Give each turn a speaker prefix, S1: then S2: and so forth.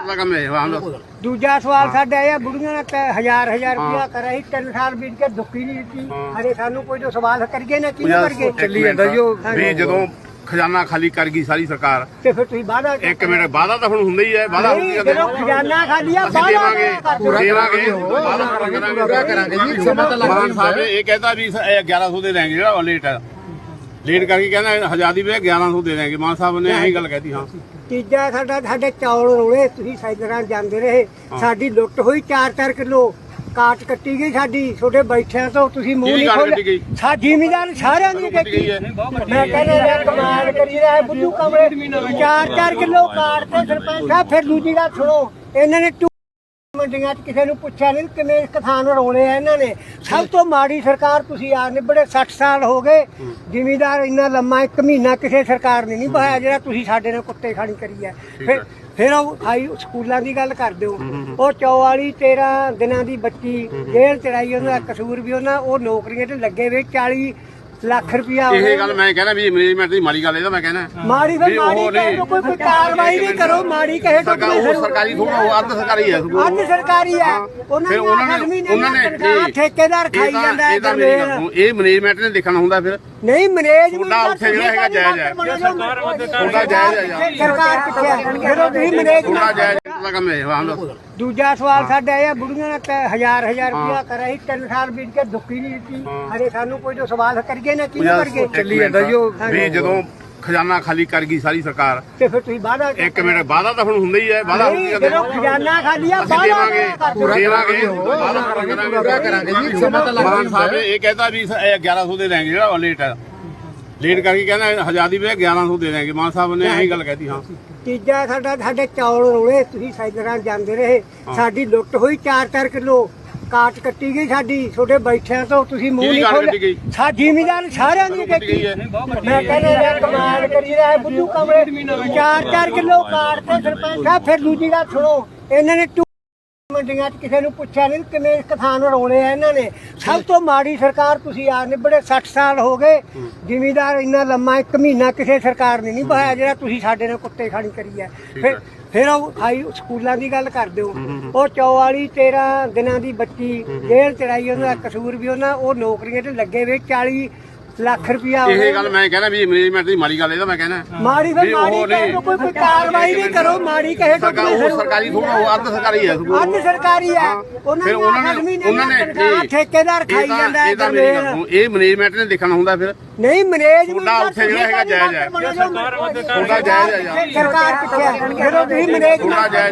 S1: ਦਾ ਕੰਮ ਹੈ।
S2: ਦੂਜਾ ਸਵਾਲ ਸਾਡਾ ਇਹ ਆ ਬੁੜੀਆਂ ਨੇ ਤਾਂ ਹਜ਼ਾਰ ਹਜ਼ਾਰ ਰੁਪਇਆ ਕਰਿਆ ਸੀ ਤਿੰਨ ਸਾਲ ਬੀਤ ਕੇ ਦੁੱਖੀ ਨਹੀਂ ਦਿੱਤੀ। ਹਰੇ ਸਾਨੂੰ ਕੋਈ ਜੋ ਸਵਾਲ ਕਰੀਏ ਨਾ ਕਿਉਂ ਕਰਗੇ
S1: ਚੱਲੀ ਜਾਂਦਾ ਜੀ ਵੀ ਜਦੋਂ ਖਜ਼ਾਨਾ ਖਾਲੀ ਕਰ ਗਈ ਸਾਰੀ ਸਰਕਾਰ
S2: ਤੇ ਫਿਰ ਤੁਸੀਂ ਵਾਦਾ
S1: ਇੱਕ ਮਿੰਟ ਵਾਦਾ ਤਾਂ ਹੁਣ ਹੁੰਦਾ ਹੀ ਹੈ ਵਾਦਾ ਹੁੰਦੀ
S2: ਨਹੀਂ
S1: ਜਾਂਦੇ
S2: ਖਜ਼ਾਨਾ ਖਾਲੀ ਆ ਵਾਅਦਾ
S1: ਦੇਵਾਂਗੇ। ਦੇਵਾਂਗੇ ਵਾਦਾ ਕਰਾਂਗੇ ਪੂਰਾ ਕਰਾਂਗੇ। ਜੀ ਸਮਾਂ ਤਾਂ ਲੱਗਦਾ ਸਾਹਿਬ ਇਹ ਕਹਿੰਦਾ ਵੀ ਸ- ਇਹ 1100 ਦੇ ਦੇਣਗੇ ਜਿਹੜਾ ਲੇਟ ਹੈ ਲੇਟ ਕਰਕੇ ਕਹਿੰਦਾ ਆਜ਼ਾਦੀ ਵੇ 1100 ਦੇ ਦੇਣਗੇ ਮਾਨ ਸਾਹਿਬ ਨੇ ਇਹੀ ਗੱਲ ਕਹਿਤੀ ਹਾਂ।
S2: ਤੀਜਾ ਸਾਡਾ ਸਾਡੇ ਚੌਲ ਰੋਲੇ ਤੁਸੀਂ ਸਾਈਡਰਾਂ ਜਾਂਦੇ ਰਹੇ। ਸਾਡੀ ਲੁੱਟ ਹੋਈ 4-4 ਕਿਲੋ। ਕਾਟ ਕੱਟੀ ਗਈ ਸਾਡੀ ਛੋਟੇ ਬੈਠਿਆਂ ਤੋਂ ਤੁਸੀਂ ਮੂੰਹ ਨਹੀਂ ਖੋਲ? ਸਾ ਜ਼ਿਮੀਦਾਰ ਸਾਰਿਆਂ ਦੀ
S1: ਕੱਟੀ
S2: ਮੈਂ ਕਹਿੰਦਾ ਯਾਰ ਕਮਾਲ ਕਰੀ ਰਿਹਾ ਹੈ ਬੁੱਧੂ ਕਮਰੇ। 4-4 ਕਿਲੋ ਕਾਟ ਤੇ ਸਰਪੰਚ ਸਾਹਿਬ ਫਿਰ ਦੂਜੀ ਗੱਲ ਸੁਣੋ। ਇਹਨਾਂ ਨੇ ਮੰਡੀਆਂ 'ਚ ਕਿਸੇ ਨੂੰ ਪੁੱਛਿਆ ਨਹੀਂ ਕਿਵੇਂ ਕਿਸਾਨ ਰੋਲੇ ਆ ਇਹਨਾਂ ਨੇ। ਸਭ ਤੋਂ ਮਾੜੀ ਸਰਕਾਰ ਤੁਸੀਂ ਆ ਨਿਬੜੇ 60 ਸਾਲ ਹੋ ਗਏ। ਜ਼ਿਮੀਦਾਰ ਇੰਨਾ ਲੰਮਾ ਇੱਕ ਮਹੀਨਾ ਕਿਸੇ ਸਰਕਾਰ ਨੇ ਨਹੀਂ ਬਹਾਇਆ ਜਿਹੜਾ ਤੁਸੀਂ ਸਾਡੇ ਨਾਲ ਕੁੱਤੇ ਖਾਣੀ ਕਰੀ ਹੈ ਫਿਰ ਫਿਰ ਉਹ ਹਾਈ ਸਕੂਲਾਂ ਦੀ ਗੱਲ ਕਰਦੇ ਹੋ ਉਹ 44 13 ਦਿਨਾਂ ਦੀ ਬੱਚੀ ਜੇਲ੍ਹ ਚੜਾਈ ਉਹਨਾਂ ਦਾ ਕਸੂਰ ਵੀ ਉਹਨਾਂ ਉਹ ਨੌਕਰੀਆਂ ਤੇ ਲੱਗੇ ਵੇ 40 ਲੱਖ ਰੁਪਇਆ
S1: ਇਹ ਗੱਲ ਮੈਂ ਕਹਿੰਦਾ ਵੀ ਮੈਨੇਜਮੈਂਟ ਦੀ ਮਾੜੀ ਗੱਲ ਇਹਦਾ ਮੈਂ ਕਹਿੰਦਾ
S2: ਮਾੜੀ
S1: ਵੀ
S2: ਫਿਰ
S1: ਉਹ
S2: ਮਾੜੀ
S1: ਨਹੀਂ।
S2: ਕਰੋ ਕੋਈ ਕੋਈ ਕਾਰਵਾਈ ਨਹੀਂ ਕਰੋ ਮਾੜੀ ਕਹੇ ਤਾਂ
S1: ਸਰਕਾਰ ਉਹ ਸਰਕਾਰੀ ਥੋੜਾ ਉਹ ਅੱਧ ਸਰਕਾਰੀ ਹੈ।
S2: ਅੱਜ ਸਰਕਾਰੀ ਹੈ ਉਹਨਾਂ
S1: ਫਿਰ
S2: ਨੇ
S1: ਉਹਨਾਂ ਨੇ ਉਹਨਾਂ ਨੇ
S2: ਤਨਖਾਹ ਠੇਕੇਦਾਰ ਖਾਈ
S1: ਇਹ ਤਾਂ-
S2: ਜਾਂਦਾ ਹੈ
S1: ਇਹ ਤਾਂ ਮੇਰੀ ਗੱਲ
S2: ਗਰਮੇਲ।
S1: ਸੁਣੋ, ਇਹ ਮੈਨੇਜਮੈਂਟ ਨੇ ਦੇਖਣਾ ਹੁੰਦਾ ਫਿਰ
S2: ਨਹੀਂ ਮੈਨੇਜਮੈਂਟ
S1: ਤੁਹਾਡਾ ਉੱਥੇ ਜਿਹੜਾ ਹੈਗਾ ਜਾਇਜ਼ ਹੈ। ਹੈ ਯਾਰ।
S2: ਸਰਕਾਰ ਕਿੱਥੇ ਹੈ ਜਦੋਂ ਤੁਸੀਂ
S1: ਥੋੜਾ
S2: ਮੈਨੇਜਮੈਂਟ
S1: ਜਾਇਜ਼ ਦਾ ਕੰਮ ਹੈ ਹਾਂ ਦੱਸ।
S2: ਦੂਜਾ ਸਵਾਲ ਸਾਡਾ ਇਹ ਆ ਬੁੜੀਆਂ ਨੇ ਤਾਂ ਹਜ਼ਾਰ ਹਜ਼ਾਰ ਰੁਪਇਆ ਕਰਿਆ ਸੀ ਤਿੰਨ ਸਾਲ ਬੀਤ ਕੇ ਦੁੱਖੀ ਨਹੀਂ ਦਿੱਤੀ। ਹਰੇ ਸਾਨੂੰ ਕੋਈ ਜੋ ਸਵਾਲ ਕਰੀਏ ਨਾ ਕਿਉਂ ਕਰਗੇ
S1: ਚੱਲੀ ਜਾਂਦਾ ਜੀ ਵੀ ਜਦੋਂ ਖਜ਼ਾਨਾ ਖਾਲੀ ਕਰ ਗਈ ਸਾਰੀ ਸਰਕਾਰ
S2: ਤੇ ਫਿਰ ਤੁਸੀਂ ਵਾਦਾ
S1: ਇੱਕ ਮਿੰਟ ਵਾਦਾ ਤਾਂ ਹੁਣ ਹੁੰਦਾ ਹੀ ਹੈ ਵਾਦਾ ਹੁੰਦੀ
S2: ਨਹੀਂ
S1: ਜਾਂਦੇ
S2: ਖਜ਼ਾਨਾ ਖਾਲੀ ਆ ਵਾਦਾ
S1: ਦੇਵਾਂਗੇ ਵਾਦਾ ਪੂਰਾ ਕਰਾਂਗੇ ਜੀ ਸਮਾਂ ਤਾਂ ਲੱਗਦਾ ਸਾਹਿਬ ਇਹ ਕਹਿੰਦਾ ਵੀ ਸ- ਇਹ 1100 ਦੇ ਦੇਣਗੇ ਜਿਹੜਾ ਲੇਟ ਹੈ। ਲੇਟ ਕਰਕੇ ਕਹਿੰਦਾ ਆਜ਼ਾਦੀ ਵੇ 1100 ਦੇ ਦੇਣਗੇ ਮਾਨ ਸਾਹਿਬ ਨੇ ਇਹੀ ਗੱਲ ਕਹਿਤੀ ਹਾਂ।
S2: ਤੀਜਾ ਸਾਡਾ ਸਾਡੇ ਚੌਲ ਰੋਲੇ ਤੁਸੀਂ ਸਾਈਡਰਾਂ ਜਾਂਦੇ ਰਹੇ। ਸਾਡੀ ਲੁੱਟ ਹੋਈ 4-4 ਕਿਲੋ। ਕਾਟ ਕੱਟੀ ਗਈ ਸਾਡੀ ਛੋਟੇ ਬੈਠਿਆਂ ਤੋਂ ਤੁਸੀਂ ਮੂੰਹ ਨਹੀਂ ਖੋਲ? ਸਾ ਜ਼ਿਮੀਦਾਰ ਸਾਰਿਆਂ ਦੀ
S1: ਕੱਟੀ
S2: ਮੈਂ ਕਹਿੰਦਾ ਯਾਰ ਕਮਾਲ ਕਰੀ ਰਿਹਾ ਬੁੱਧੂ ਕਮਰੇ। 4-4 ਕਿਲੋ ਕਾਟ ਤੇ ਸਰਪੰਚ ਸਾਹਿਬ ਫਿਰ ਦੂਜੀ ਗੱਲ ਸੁਣੋ ਇਹਨਾਂ ਨੇ ਮੰਡੀਆਂ 'ਚ ਕਿਸੇ ਨੂੰ ਪੁੱਛਿਆ ਨਹੀਂ ਕਿਵੇਂ ਕਿਸਾਨ ਰੋਲੇ ਆ ਇਹਨਾਂ ਨੇ। ਸਭ ਤੋਂ ਮਾੜੀ ਸਰਕਾਰ ਤੁਸੀਂ ਆ ਨਿਬੜੇ 60 ਸਾਲ ਹੋ ਗਏ। ਜ਼ਿਮੀਦਾਰ ਇੰਨਾ ਲੰਮਾ ਇੱਕ ਮਹੀਨਾ ਕਿਸੇ ਸਰਕਾਰ ਨੇ ਨਹੀਂ ਬਹਾਇਆ ਜਿਹੜਾ ਤੁਸੀਂ ਸਾਡੇ ਨਾਲ ਕੁੱਤੇ ਖਾਣੀ ਕਰੀ ਹੈ ਫਿਰ ਫਿਰ ਉਹ ਹਾਈ ਸਕੂਲਾਂ ਦੀ ਗੱਲ ਕਰਦੇ ਹੋ ਉਹ 44 13 ਦਿਨਾਂ ਦੀ ਬੱਚੀ ਜੇਲ੍ਹ ਚੜਾਈ ਉਹਨਾਂ ਦਾ ਕਸੂਰ ਵੀ ਉਹਨਾਂ ਉਹ ਨੌਕਰੀਆਂ ਤੇ ਲੱਗੇ ਵੇ 40 ਲੱਖ ਰੁਪਇਆ
S1: ਇਹ ਗੱਲ ਮੈਂ ਕਹਿੰਦਾ ਵੀ ਮੈਨੇਜਮੈਂਟ ਦੀ ਮਾੜੀ ਗੱਲ ਇਹਦਾ ਮੈਂ ਕਹਿੰਦਾ
S2: ਮਾੜੀ
S1: ਵੀ
S2: ਫਿਰ
S1: ਉਹ
S2: ਮਾੜੀ
S1: ਨਹੀਂ।
S2: ਕੋਈ ਕੋਈ ਕਾਰਵਾਈ ਨਹੀਂ ਕਰੋ ਮਾੜੀ ਕਹੇ ਤਾਂ
S1: ਸਰਕਾਰ ਉਹ ਸਰਕਾਰੀ ਥੋੜਾ ਉਹ ਅੱਧ ਸਰਕਾਰੀ ਹੈ।
S2: ਅੱਜ ਸਰਕਾਰੀ ਹੈ ਉਹਨਾਂ
S1: ਫਿਰ
S2: ਨੇ
S1: ਉਹਨਾਂ ਨੇ
S2: ਠੇਕੇਦਾਰ ਖਾਈ ਜਾਂਦਾ ਹੈ
S1: ਇਹ ਮੈਨੇਜਮੈਂਟ ਨੇ ਦੇਖਣਾ ਹੁੰਦਾ ਫਿਰ
S2: ਨਹੀਂ ਮੈਨੇਜਮੈਂਟ
S1: ਤੁਹਾਡਾ ਉੱਥੇ ਜਿਹੜਾ ਹੈਗਾ ਜਾਇਜ਼ ਹੈ।
S2: ਤੁਹਾਡਾ
S1: ਜਾਇਜ਼ ਹੈ।
S2: ਸਰਕਾਰ ਕਿੱਥੇ ਹੈ ਤੁਸੀਂ ਮੈਨੇਜਮੈਂਟ
S1: ਥੋੜਾ ਜਾਇਜ਼